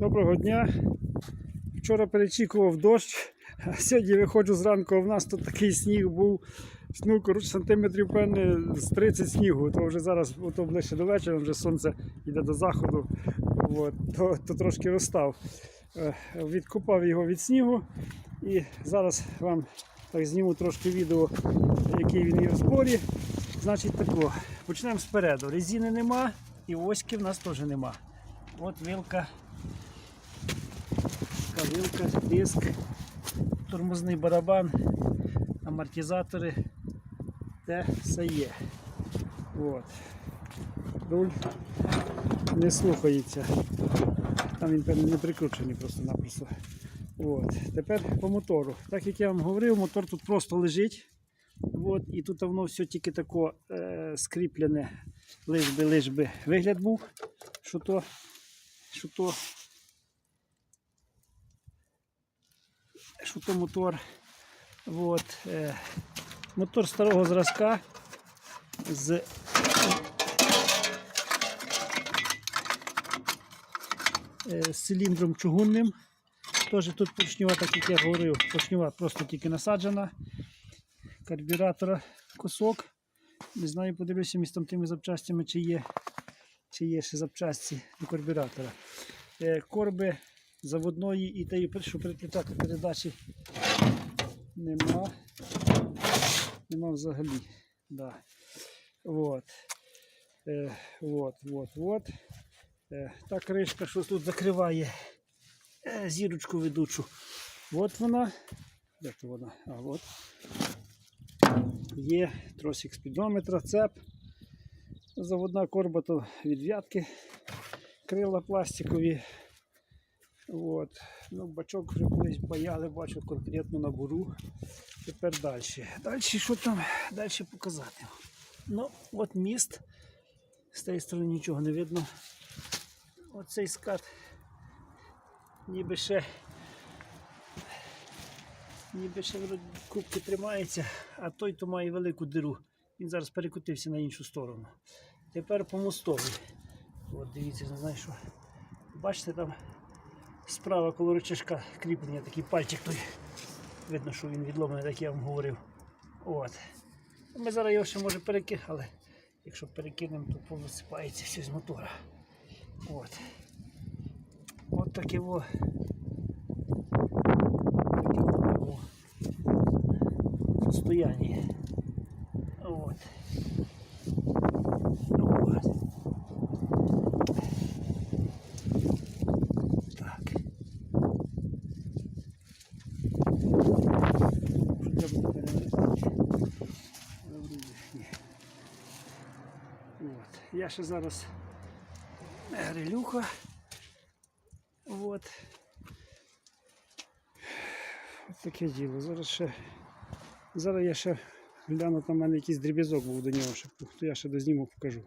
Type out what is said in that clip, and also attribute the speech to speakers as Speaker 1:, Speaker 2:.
Speaker 1: Доброго дня. Вчора перечікував дощ, а сьогодні виходжу зранку, а в нас тут такий сніг був. Ну, коротше, сантиметрів, певне, з 30 снігу. То вже зараз, то ближче до вечора, вже сонце йде до заходу, от, то, то трошки розстав. Е, Відкупав його від снігу. І зараз вам так зніму трошки відео, який він є в зборі. Значить тако, почнемо спереду. Резини нема і оськи в нас теж нема. От вилка, вилка, диск, тормозний барабан, амортизатори, те все є. От. Руль не слухається. Там він певно не прикручений просто-напросто. От. Тепер по мотору. Так як я вам говорив, мотор тут просто лежить. От, і тут воно все тільки тако е, скріплене, лиш би, лиш би вигляд був, що то, що то, що то мотор. От, е, мотор старого зразка з е, циліндром чугунним. Теж тут поршнева, так як я говорив, поршнева просто тільки насаджена карбюратора кусок. Не знаю, подивлюся між тими запчастями, чи є, чи є ще запчасті до карбюратора. Е, корби заводної і тієї, що переключати передачі нема. Нема взагалі. Да. Вот. Е, вот, вот, вот. Е, та кришка, що тут закриває е, зірочку ведучу. От вона. Де то вона? А, от. Є тросик спідометра, цеп. Заводна корба то від в'ятки, крила пластикові. От. Ну, бачок вже колись паяли, бачу конкретно на буру. Тепер далі. Далі що там? Далі показати. Ну, от міст. З тієї сторони нічого не видно. Оцей скат ніби ще ніби ще кубки тримається, а той то має велику диру. Він зараз перекотився на іншу сторону. Тепер по мостові. От дивіться, не знаю що. Бачите, там справа коло рычажка кріплення, такий пальчик той. Видно, що він відломаний, так я вам говорив. От. Ми зараз його ще може перекинемо, але якщо перекинемо, то повисипається все з мотора. От. От. Таке во состояние. Я ще зараз грилюха. От. Ось таке діло. Зараз ще Зараз я ще гляну, там в мене якийсь дріб'язок був до нього, щоб я ще дозніму покажу.